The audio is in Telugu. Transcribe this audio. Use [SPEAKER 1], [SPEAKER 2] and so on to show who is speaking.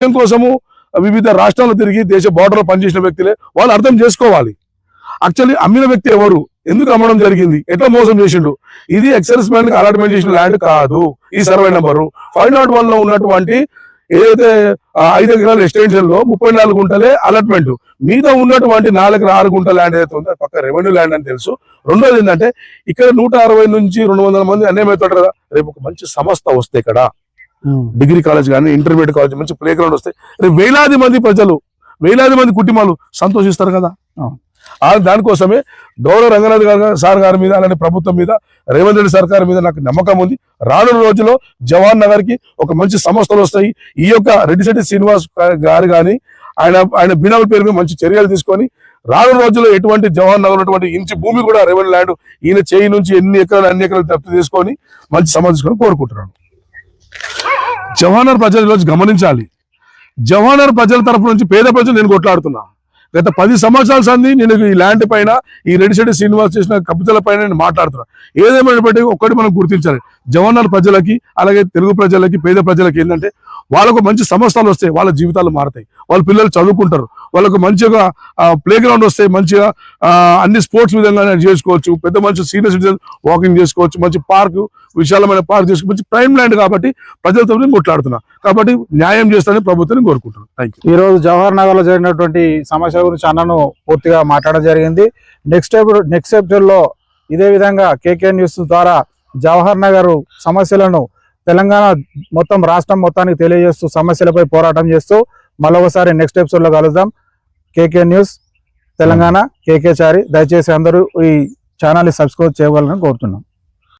[SPEAKER 1] దేశం కోసము వివిధ రాష్ట్రాలు తిరిగి దేశ బార్డర్లో పనిచేసిన వ్యక్తులే వాళ్ళు అర్థం చేసుకోవాలి. యాక్చువల్లీ అమ్మిన వ్యక్తి ఎవరు? ఎందుకు అమ్మడం జరిగింది? ఎట్లా మోసం చేసిండు? ఇది ఎక్సైజ్ మ్యాన్ అలాట్మెంట్ చేసిన ల్యాండ్ కాదు. ఈ సర్వే నెంబరు ఫైవ్ నాట్ వన్లో ఉన్నటువంటి ఏదైతే ఐదు ఎకరాల ఎక్స్టెన్షన్లో ముప్పై నాలుగు గుంటలే అలాట్మెంట్ మీద ఉన్నటువంటి నాలుగు ఆరు గుంటల ల్యాండ్ ఏదైతే ఉందో పక్క రెవెన్యూ ల్యాండ్ అని తెలుసు. రెండోది ఏంటంటే ఇక్కడ నూట అరవై నుంచి రెండు వందల మంది అన్యాయం అవుతాడు కదా రేపు ఒక మంచి సంస్థ వస్తే ఇక్కడ. డిగ్రీ కాలేజ్ కానీ ఇంటర్మీడియట్ కాలేజ్ మంచి ప్లే గ్రౌండ్ వస్తే రేపు వేలాది మంది ప్రజలు వేలాది మంది కుటుంబాలు సంతోషిస్తారు కదా. దానికోసమే గౌరవ రంగనాథ్ గారు సార్ గారి మీద అలాంటి ప్రభుత్వం మీద రేవంత్ రెడ్డి సర్కార్ మీద నాకు నమ్మకం ఉంది. రానున్న రోజుల్లో జవాన్ నగర్కి ఒక మంచి సంస్థలు వస్తాయి. ఈ యొక్క రెడ్డిశెట్టి శ్రీనివాస్ గారు కానీ ఆయన ఆయన బినామీ పేరు మీద మంచి చర్యలు తీసుకొని రానున్న రోజుల్లో ఎటువంటి జవాన్ నగర్ ఉన్నటువంటి ఇంచి భూమి కూడా రెవెన్యూ ల్యాండ్ ఈయన చేయి నుంచి ఎన్ని ఎకరాలు అన్ని ఎకరాలు తప్పు తీసుకొని మంచి సమాధించుకొని కోరుకుంటున్నాను. జవహర్ ప్రజలు ఈరోజు గమనించాలి. జవహర్ ప్రజల తరపు నుంచి పేద ప్రజలు నేను కొట్లాడుతున్నా. గత పది సంవత్సరాల సంది నేను ఈ ల్యాండ్ పైన ఈ రెడ్డిశెట్టి శ్రీనివాస్ చేసిన కవితల పైన నేను మాట్లాడుతున్నా. ఏదేమైనప్పటికీ ఒక్కటి మనం గుర్తించాలి. జవహర్ ప్రజలకి అలాగే తెలుగు ప్రజలకి పేద ప్రజలకి ఏంటంటే వాళ్ళకు మంచి సంస్థలు వస్తాయి వాళ్ళ జీవితాలు మారుతాయి. వాళ్ళ పిల్లలు చదువుకుంటారు. వాళ్ళకు మంచిగా ప్లే గ్రౌండ్ వస్తాయి మంచిగా అన్ని స్పోర్ట్స్ విధంగా చేసుకోవచ్చు. పెద్ద మంచి సీనియర్ సిటిజన్ వాకింగ్ చేసుకోవచ్చు మంచి పార్క్ విశాలమైన పార్క్ చేసుకో మంచి ప్రైమ్ ల్యాండ్ కాబట్టి ప్రజలతో కొట్లాడుతున్నా. కాబట్టి న్యాయం చేస్తానని ప్రభుత్వాన్ని కోరుకుంటున్నాను. థ్యాంక్ యూ
[SPEAKER 2] ఈ రోజు జవహర్ నగర్లో జరిగినటువంటి సమస్య గురించి అన్నను పూర్తిగా మాట్లాడడం జరిగింది. నెక్స్ట్ నెక్స్ట్ ఎపిసోడ్లో ఇదే విధంగా కేకే న్యూస్ ద్వారా జవహర్ నగర్ సమస్యలను తెలంగాణ మొత్తం రాష్ట్రం మొత్తానికి తెలియజేస్తూ సమస్యలపై పోరాటం చేస్తూ మరొకసారి నెక్స్ట్ ఎపిసోడ్లో కలుద్దాం. KK news Telangana KK Chari దయచేసి అందరూ ఈ ఛానల్ని సబ్స్క్రైబ్ చేయగలని కోరుతున్నాం.